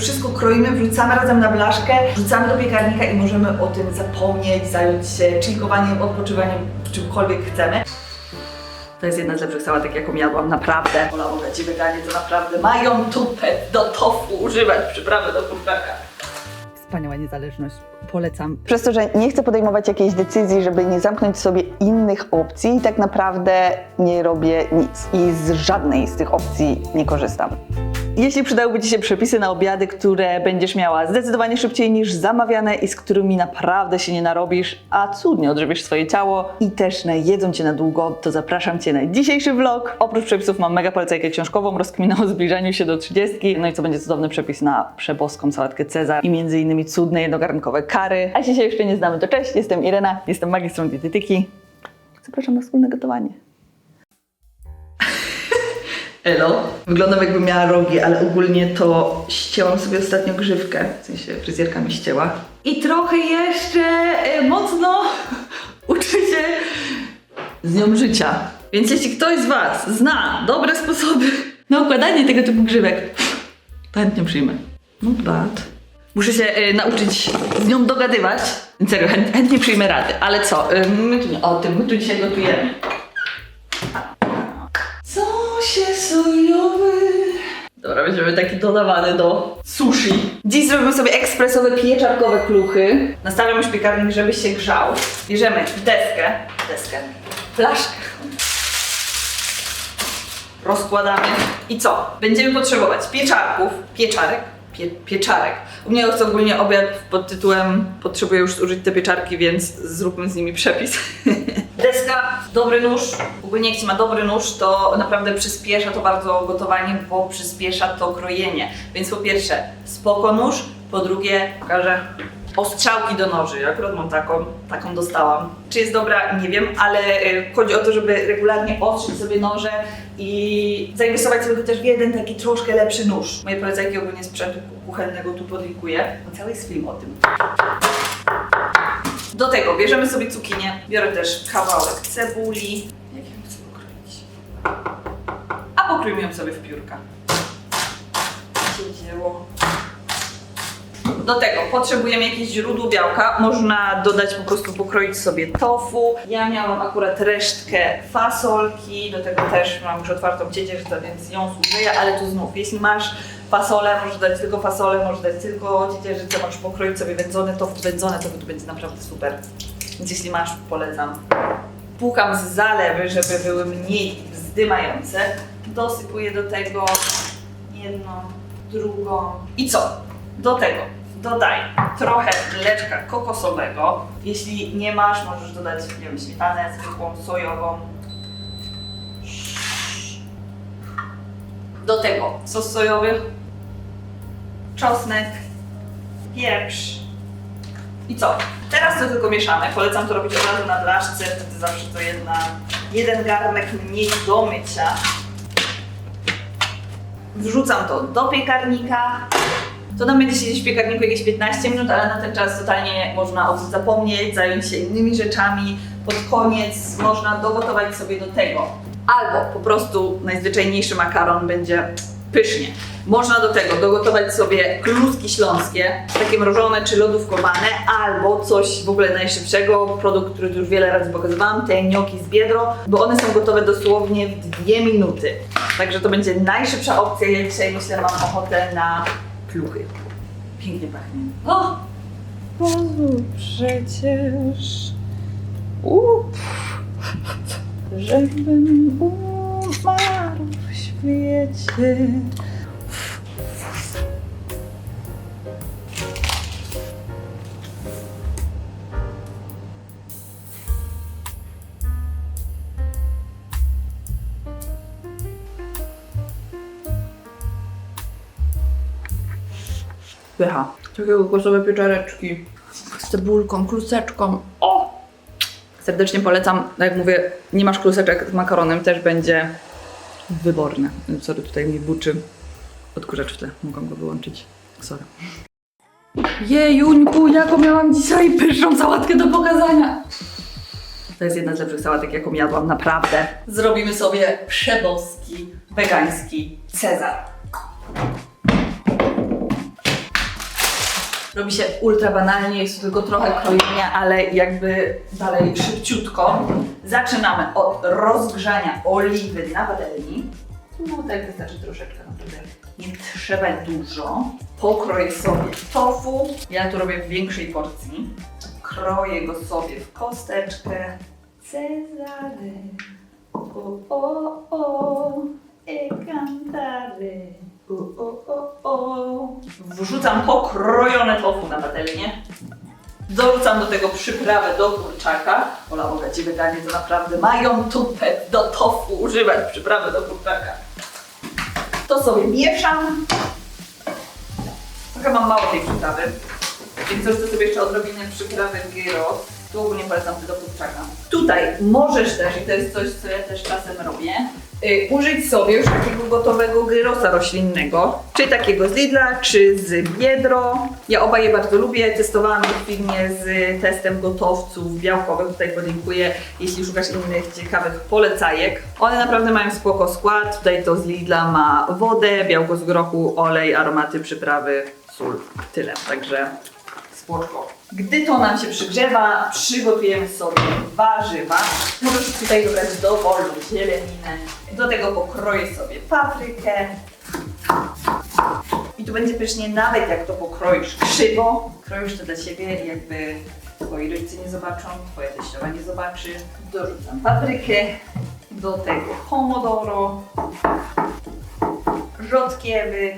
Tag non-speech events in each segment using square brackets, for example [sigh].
Wszystko kroimy, wrzucamy razem na blaszkę, wrzucamy do piekarnika i możemy o tym zapomnieć, zająć się chillkowaniem, odpoczywaniem, czymkolwiek chcemy. To jest jedna z lepszych sałatek, jaką jadłam, naprawdę. Wolałabym ci weganie, to naprawdę mają tupet do tofu używać przyprawy do kurczaka. Wspaniała niezależność, polecam. Przez to, że nie chcę podejmować jakiejś decyzji, żeby nie zamknąć sobie innych opcji, tak naprawdę nie robię nic i z żadnej z tych opcji nie korzystam. Jeśli przydałyby Ci się przepisy na obiady, które będziesz miała zdecydowanie szybciej niż zamawiane i z którymi naprawdę się nie narobisz, a cudnie odżywisz swoje ciało i też najedzą Cię na długo, to zapraszam Cię na dzisiejszy vlog. Oprócz przepisów mam mega polecajkę książkową, rozkminę o zbliżaniu się do 30, no i co będzie cudowny przepis na przeboską sałatkę Cezar i między innymi cudne jednogarnkowe kary. A jeśli się jeszcze nie znamy, to cześć, jestem Irena, jestem magistrą dietetyki. Zapraszam na wspólne gotowanie. Elo. Wyglądam jakby miała rogi, ale ogólnie to ścięłam sobie ostatnio grzywkę. W sensie fryzjerka mi ścięła. I trochę jeszcze e, mocno [laughs] uczę się z nią życia. Więc jeśli ktoś z Was zna dobre sposoby na układanie tego typu grzywek, to chętnie przyjmę. Not bad. Muszę się e, nauczyć z nią dogadywać. Serio, chęt, chętnie przyjmę rady. Ale co? E, my tu o tym, my tu dzisiaj gotujemy. Sojowy. Dobra, weźmiemy taki dodawany do sushi. Dziś zrobimy sobie ekspresowe pieczarkowe kluchy. Nastawiam już piekarnik, żeby się grzał. Bierzemy deskę, deskę, flaszkę. Rozkładamy. I co? Będziemy potrzebować pieczarków, pieczarek, pie, pieczarek. U mnie jest ogólnie obiad pod tytułem Potrzebuję już zużyć te pieczarki, więc zróbmy z nimi przepis. [laughs] Deska, dobry nóż. Ogólnie jak się ma dobry nóż, to naprawdę przyspiesza to bardzo gotowanie, bo przyspiesza to krojenie. Więc po pierwsze, spoko nóż, po drugie, pokażę ostrzałki do noży. Ja akurat mam taką, taką dostałam. Czy jest dobra, nie wiem, ale y, chodzi o to, żeby regularnie ostrzyć sobie noże i zainwestować sobie chociaż w jeden taki troszkę lepszy nóż. Moje polecajki ogólnie sprzętu kuchennego tu podlinkuję. Cały jest film o tym. Do tego bierzemy sobie cukinię, biorę też kawałek cebuli. Jak ją chcę pokroić? A pokrójmy ją sobie w piórka. Się dzieło. Do tego potrzebujemy jakieś źródło białka. Można dodać po prostu pokroić sobie tofu. Ja miałam akurat resztkę fasolki, do tego też mam już otwartą ciecierzicę, więc ją zużyję, ale tu znów, jeśli masz fasolę, możesz dać tylko fasolę, możesz dać tylko ciecierzicę, możesz pokroić sobie wędzone tofu, wędzone to będzie naprawdę super. Więc jeśli masz, polecam. Płukam z zalewy, żeby były mniej wzdymające. Dosypuję do tego jedną, drugą. I co? Do tego dodaj trochę mleczka kokosowego. Jeśli nie masz, możesz dodać, nie wiem, śmietanę zwykłą, sojową. Do tego sos sojowy, czosnek, pieprz. I co? Teraz to tylko mieszamy. Polecam to robić od razu na blaszce, wtedy zawsze to jedna, jeden garnek mniej do mycia. Wrzucam to do piekarnika. To nam będzie siedzieć w piekarniku jakieś 15 minut, ale na ten czas totalnie można o tym zapomnieć, zająć się innymi rzeczami. Pod koniec można dogotować sobie do tego. Albo po prostu najzwyczajniejszy makaron będzie pysznie. Można do tego dogotować sobie kluski śląskie, takie mrożone czy lodówkowane, albo coś w ogóle najszybszego, produkt, który już wiele razy pokazywałam, te gnocchi z biedro, bo one są gotowe dosłownie w dwie minuty. Także to będzie najszybsza opcja. Ja dzisiaj myślę, mam ochotę na pluchy. Pięknie pachnie. O! Pozwól przecież, up, [laughs] żebym umarł w świecie. Pycha. Takie kokosowe pieczareczki. Z cebulką, kluseczką. O! Serdecznie polecam. Tak Jak mówię, nie masz kluseczek z makaronem, też będzie wyborne. Sorry, tutaj mi buczy odkurzacz w tle. Mogłam go wyłączyć. Sorry. Jejuńku, jaką miałam dzisiaj pyszną sałatkę do pokazania. To jest jedna z lepszych sałatek, jaką jadłam, naprawdę. Zrobimy sobie przeboski, wegański Cezar. Robi się ultra banalnie, jest tu tylko trochę krojenia, ale jakby dalej szybciutko. Zaczynamy od rozgrzania oliwy na patelni. No tak wystarczy troszeczkę, naprawdę nie trzeba dużo. Pokroję sobie tofu. Ja tu robię w większej porcji. Kroję go sobie w kosteczkę. Cezary. O, o, o. E cantare. O, o, o, o. Wrzucam pokrojone tofu na patelnię. Dorzucam do tego przyprawę do kurczaka. Ola Boga, ci wydanie to naprawdę mają tupet do tofu używać przyprawy do kurczaka. To sobie mieszam. Trochę mam mało tej przyprawy, więc dorzucę sobie jeszcze odrobinę przyprawy gyros. Tu ogólnie polecam do kurczaka. Tutaj możesz też, i to jest coś, co ja też czasem robię, użyć sobie już takiego gotowego gyrosa roślinnego, czy takiego z Lidla, czy z Biedro. Ja oba je bardzo lubię, testowałam je w z testem gotowców białkowych, tutaj podlinkuję, jeśli szukasz innych ciekawych polecajek. One naprawdę mają spoko skład, tutaj to z Lidla ma wodę, białko z grochu, olej, aromaty, przyprawy, sól, tyle, także Gdy to nam się przygrzewa, przygotujemy sobie warzywa. Możesz tutaj dobrać dowolną zieleninę. Do tego pokroję sobie paprykę. I tu będzie pysznie, nawet jak to pokroisz krzywo, kroisz to dla siebie, jakby twoi rodzice nie zobaczą, twoja teściowa nie zobaczy. Dorzucam paprykę, do tego pomodoro, rzodkiewy,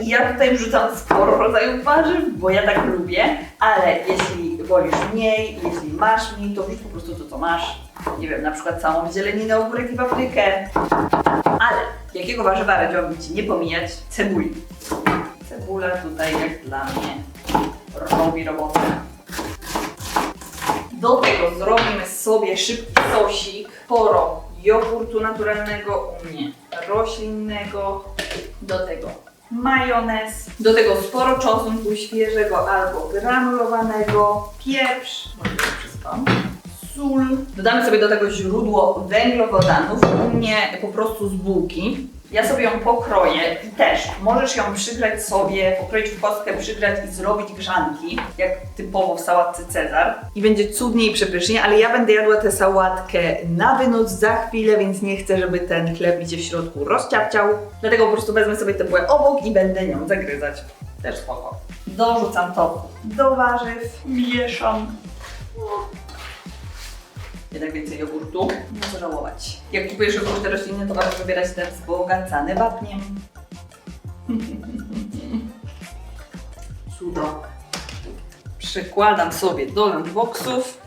I ja tutaj wrzucam sporo rodzajów warzyw, bo ja tak lubię, ale jeśli wolisz mniej, jeśli masz mniej, to wrzuć po prostu to, co masz. Nie wiem, na przykład całą zieleninę, ogórek i paprykę. Ale jakiego warzywa radziłabym Ci nie pomijać? Cebuli. Cebula tutaj, jak dla mnie, robi robotę. Do tego zrobimy sobie szybki sosik. Sporo jogurtu naturalnego, u mnie roślinnego. Do tego majonez. Do tego sporo czosnku świeżego albo granulowanego. Pieprz. Może to przyspam. Sól. Dodamy sobie do tego źródło węglowodanów. U mnie po prostu z bułki. Ja sobie ją pokroję i też możesz ją przygrzać sobie, pokroić w kostkę, przygrzać i zrobić grzanki, jak typowo w sałatce Cezar. I będzie cudnie i przepysznie, ale ja będę jadła tę sałatkę na wynoc za chwilę, więc nie chcę, żeby ten chleb mi się w środku rozciapciał. Dlatego po prostu wezmę sobie tę bułę obok i będę nią zagryzać. Też spoko. Dorzucam to do warzyw, mieszam. Jednak więcej jogurtu. Nie żałować. Jak kupujesz jogurty roślinne, to warto wybierać ten wzbogacany wapniem. Cudo. Przekładam sobie do lunchboxów.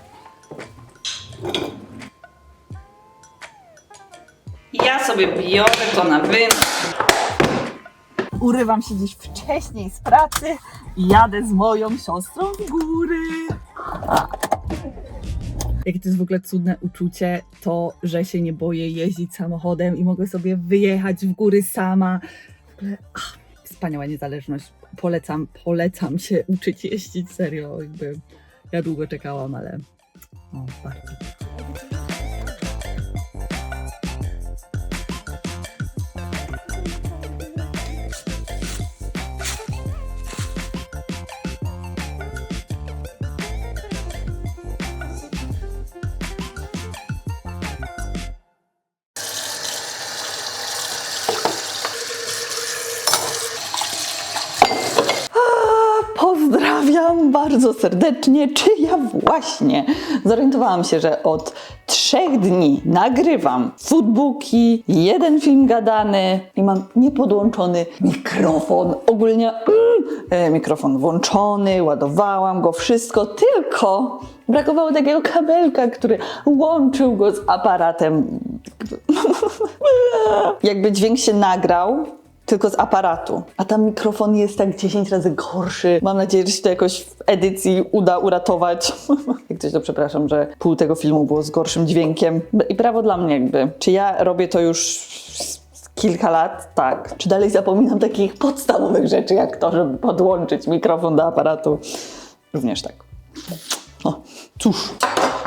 Ja sobie biorę to na wynos. Urywam się dziś wcześniej z pracy i jadę z moją siostrą w góry. Jakie to jest w ogóle cudne uczucie, to, że się nie boję jeździć samochodem i mogę sobie wyjechać w góry sama. W ogóle, ach, wspaniała niezależność. Polecam, polecam się uczyć jeździć, serio. Jakby ja długo czekałam, ale o, warto. Pozdrawiam bardzo serdecznie. Czy ja właśnie zorientowałam się, że od trzech dni nagrywam foodbooki, jeden film gadany i mam niepodłączony mikrofon. Ogólnie mm, e, mikrofon włączony, ładowałam go, wszystko, tylko brakowało takiego kabelka, który łączył go z aparatem. [laughs] Jakby dźwięk się nagrał, tylko z aparatu. A tam mikrofon jest tak 10 razy gorszy. Mam nadzieję, że się to jakoś w edycji uda uratować. [laughs] Jak coś to przepraszam, że pół tego filmu było z gorszym dźwiękiem. I brawo dla mnie jakby. Czy ja robię to już kilka lat? Tak. Czy dalej zapominam takich podstawowych rzeczy, jak to, żeby podłączyć mikrofon do aparatu? Również tak. Cóż,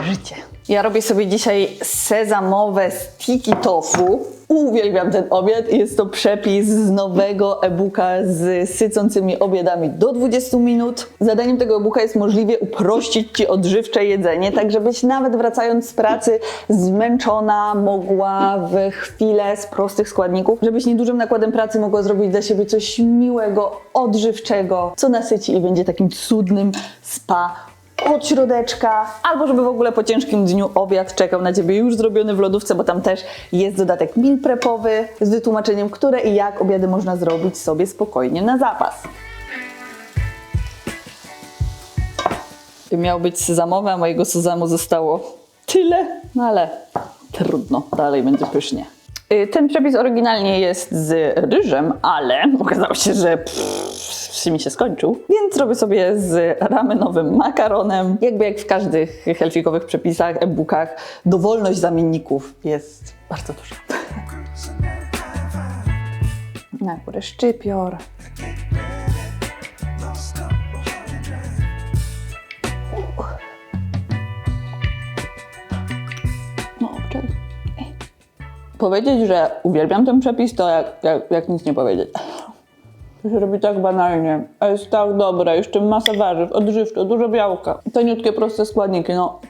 życie. Ja robię sobie dzisiaj sezamowe sticky tofu. Uwielbiam ten obiad. Jest to przepis z nowego e-booka z sycącymi obiadami do 20 minut. Zadaniem tego e-booka jest możliwie uprościć Ci odżywcze jedzenie, tak żebyś nawet wracając z pracy zmęczona mogła w chwilę z prostych składników, żebyś niedużym nakładem pracy mogła zrobić dla siebie coś miłego, odżywczego, co nasyci i będzie takim cudnym spa od środeczka, albo żeby w ogóle po ciężkim dniu obiad czekał na Ciebie już zrobiony w lodówce, bo tam też jest dodatek meal prepowy z wytłumaczeniem, które i jak obiady można zrobić sobie spokojnie na zapas. Miał być sezamowy, a mojego sezamu zostało tyle, no ale trudno, dalej będzie pysznie. Y, Ten przepis oryginalnie jest z ryżem, ale [laughs] okazało się, że pff, mi się skończył, więc robię sobie z ramenowym makaronem. Jakby jak w każdych healthikowych przepisach, e-bookach, dowolność zamienników jest bardzo duża. [laughs] Na górę szczypior. Powiedzieć, że uwielbiam ten przepis, to jak, jak, jak nic nie powiedzieć. To się robi tak banalnie, a jest tak dobre, jeszcze masa warzyw, odżywcze, dużo białka. Taniutkie, proste składniki, no.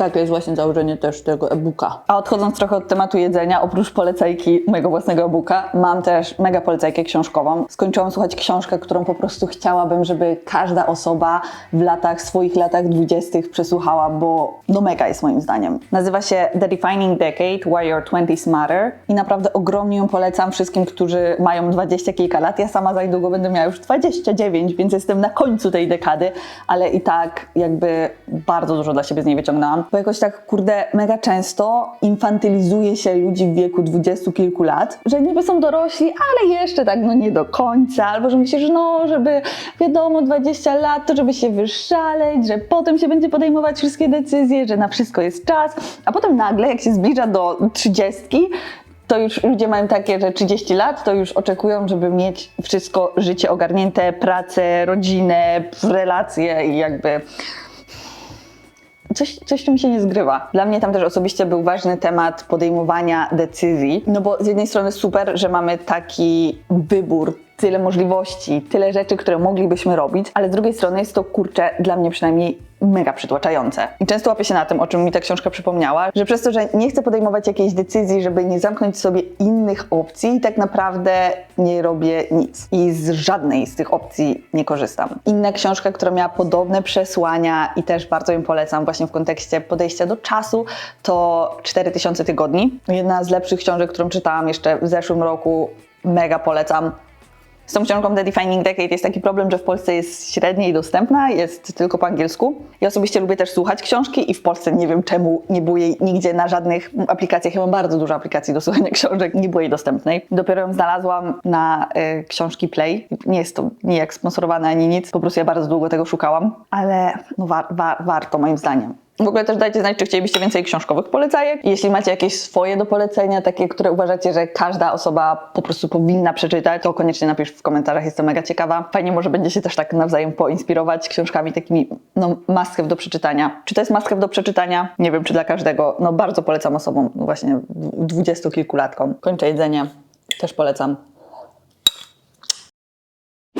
Takie jest właśnie założenie też tego e-booka. A odchodząc trochę od tematu jedzenia, oprócz polecajki mojego własnego e-booka, mam też mega polecajkę książkową. Skończyłam słuchać książkę, którą po prostu chciałabym, żeby każda osoba w latach, swoich latach dwudziestych przesłuchała, bo no mega jest moim zdaniem. Nazywa się The Defining Decade, Why Your Twenties Matter i naprawdę ogromnie ją polecam wszystkim, którzy mają dwadzieścia kilka lat. Ja sama za niedługo będę miała już 29, więc jestem na końcu tej dekady, ale i tak jakby bardzo dużo dla siebie z niej wyciągnęłam. Bo jakoś tak, kurde, mega często infantylizuje się ludzi w wieku dwudziestu kilku lat, że niby są dorośli, ale jeszcze tak, no nie do końca, albo że myślę, że no, żeby wiadomo, 20 lat, to żeby się wyszaleć, że potem się będzie podejmować wszystkie decyzje, że na wszystko jest czas, a potem nagle, jak się zbliża do trzydziestki, to już ludzie mają takie, że 30 lat, to już oczekują, żeby mieć wszystko, życie ogarnięte, pracę, rodzinę, relacje i jakby coś, coś mi się nie zgrywa. Dla mnie tam też osobiście był ważny temat podejmowania decyzji, no bo z jednej strony super, że mamy taki wybór, tyle możliwości, tyle rzeczy, które moglibyśmy robić, ale z drugiej strony jest to, kurczę, dla mnie przynajmniej mega przytłaczające. I często łapię się na tym, o czym mi ta książka przypomniała, że przez to, że nie chcę podejmować jakiejś decyzji, żeby nie zamknąć sobie innych opcji, tak naprawdę nie robię nic. I z żadnej z tych opcji nie korzystam. Inna książka, która miała podobne przesłania i też bardzo ją polecam właśnie w kontekście podejścia do czasu, to 4000 tygodni. Jedna z lepszych książek, którą czytałam jeszcze w zeszłym roku. Mega polecam. Z tą książką The Defining Decade jest taki problem, że w Polsce jest średniej dostępna, jest tylko po angielsku. Ja osobiście lubię też słuchać książki i w Polsce nie wiem czemu nie było jej nigdzie na żadnych aplikacjach. Ja mam bardzo dużo aplikacji do [laughs] słuchania książek, nie było jej dostępnej. Dopiero ją znalazłam na y, książki Play. Nie jest to nijak sponsorowane ani nic, po prostu ja bardzo długo tego szukałam, ale no, wa- wa- warto moim zdaniem. W ogóle też dajcie znać, czy chcielibyście więcej książkowych polecajek. Jeśli macie jakieś swoje do polecenia, takie, które uważacie, że każda osoba po prostu powinna przeczytać, to koniecznie napisz w komentarzach, jestem mega ciekawa. Fajnie może będzie się też tak nawzajem poinspirować książkami takimi, no, have do przeczytania. Czy to jest have do przeczytania? Nie wiem, czy dla każdego. No, bardzo polecam osobom właśnie dwudziestokilkulatkom. Kończę jedzenie. Też polecam.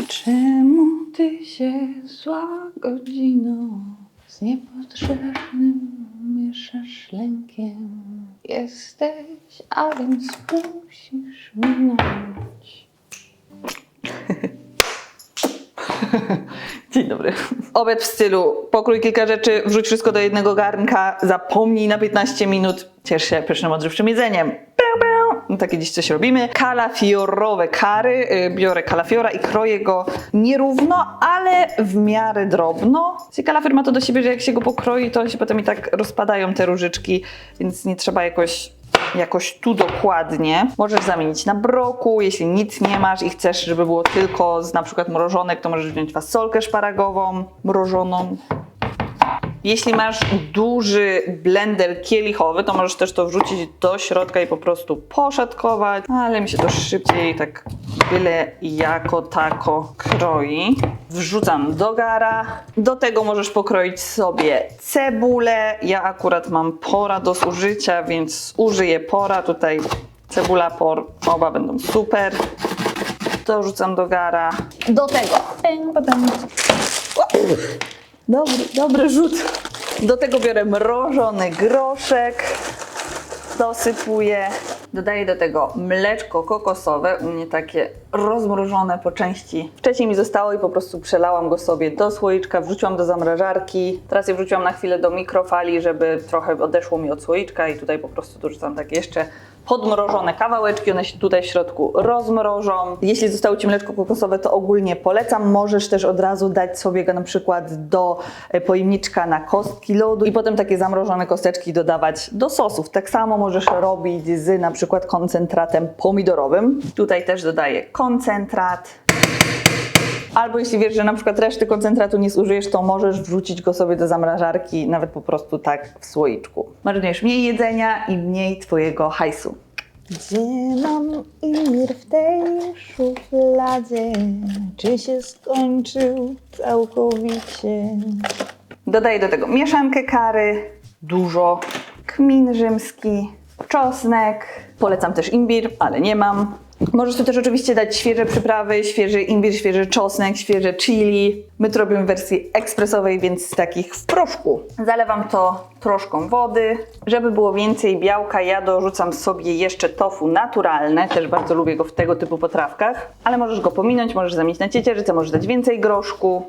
Czemu ty się zła godziną z niepotrzebnym mieszasz lękiem? Jesteś, a więc musisz minąć. [laughs] Dzień dobry. Obiad w stylu pokrój kilka rzeczy, wrzuć wszystko do jednego garnka, zapomnij na 15 minut, ciesz się pysznym odżywczym jedzeniem. No takie dziś coś robimy. Kalafiorowe kary. Y, Biorę kalafiora i kroję go nierówno, ale w miarę drobno. Kalafior ma to do siebie, że jak się go pokroi, to się potem i tak rozpadają te różyczki, więc nie trzeba jakoś jakoś tu dokładnie. Możesz zamienić na broku, jeśli nic nie masz i chcesz, żeby było tylko z na przykład mrożonek, to możesz wziąć fasolkę szparagową mrożoną. Jeśli masz duży blender kielichowy, to możesz też to wrzucić do środka i po prostu poszatkować, ale mi się to szybciej tak byle jako tako kroi. wrzucam do gara. Do tego możesz pokroić sobie cebulę. Ja akurat mam pora do zużycia, więc użyję pora. Tutaj cebula, por, oba będą super. To rzucam do gara. Do tego. Potem. Dobry, dobry rzut. Do tego biorę mrożony groszek. Dosypuję. Dodaję do tego mleczko kokosowe, u mnie takie rozmrożone po części. Wcześniej mi zostało i po prostu przelałam go sobie do słoiczka, wrzuciłam do zamrażarki. Teraz je wrzuciłam na chwilę do mikrofali, żeby trochę odeszło mi od słoiczka i tutaj po prostu dorzucam takie jeszcze podmrożone kawałeczki, one się tutaj w środku rozmrożą. Jeśli zostało Ci mleczko kokosowe, to ogólnie polecam. Możesz też od razu dać sobie go na przykład do e, pojemniczka na kostki lodu i potem takie zamrożone kosteczki dodawać do sosów. Tak samo możesz robić z na przykład koncentratem pomidorowym. Tutaj też dodaję koncentrat. Albo jeśli wiesz, że na przykład reszty koncentratu nie zużyjesz, to możesz wrzucić go sobie do zamrażarki, nawet po prostu tak w słoiczku. Marnujesz mniej jedzenia i mniej Twojego hajsu. Gdzie mam imir w tej szufladzie? Czy się skończył całkowicie? Dodaję do tego mieszankę kary, dużo, kmin rzymski, czosnek. Polecam też imbir, ale nie mam. Możesz tu też oczywiście dać świeże przyprawy, świeży imbir, świeży czosnek, świeże chili. My to robimy w wersji ekspresowej, więc z takich w proszku. Zalewam to troszką wody. Żeby było więcej białka, ja dorzucam sobie jeszcze tofu naturalne. Też bardzo lubię go w tego typu potrawkach. Ale możesz go pominąć, możesz zamienić na ciecierzycę, możesz dać więcej groszku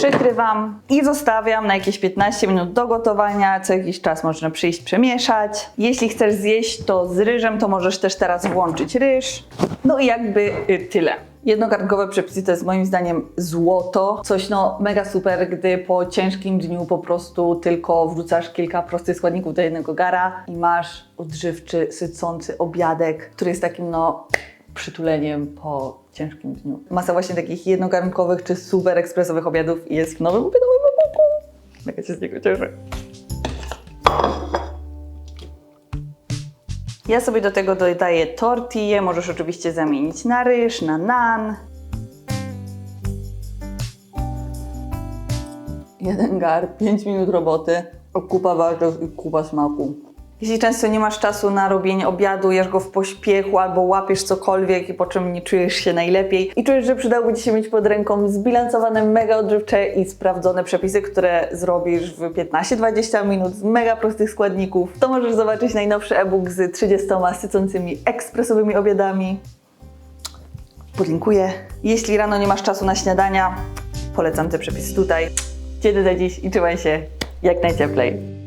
przykrywam i zostawiam na jakieś 15 minut do gotowania. Co jakiś czas można przyjść przemieszać. Jeśli chcesz zjeść to z ryżem, to możesz też teraz włączyć ryż. No i jakby y, tyle. Jednogarnkowe przepisy to jest moim zdaniem złoto. Coś no mega super, gdy po ciężkim dniu po prostu tylko wrzucasz kilka prostych składników do jednego gara i masz odżywczy, sycący obiadek, który jest takim no przytuleniem po ciężkim dniu. Masa właśnie takich jednogarnkowych czy super ekspresowych obiadów jest w nowym obiadowym e-booku. Mega się z niego cieszę. Ja sobie do tego dodaję tortillę, możesz oczywiście zamienić na ryż, na nan. Jeden gar, 5 minut roboty, kupa wartość i kupa smaku. Jeśli często nie masz czasu na robienie obiadu, jesz go w pośpiechu albo łapiesz cokolwiek i po czym nie czujesz się najlepiej i czujesz, że przydałoby Ci się mieć pod ręką zbilansowane, mega odżywcze i sprawdzone przepisy, które zrobisz w 15-20 minut z mega prostych składników, to możesz zobaczyć najnowszy e-book z 30 sycącymi ekspresowymi obiadami. Podlinkuję. Jeśli rano nie masz czasu na śniadania, polecam te przepisy tutaj. Dzień do dziś i trzymaj się jak najcieplej.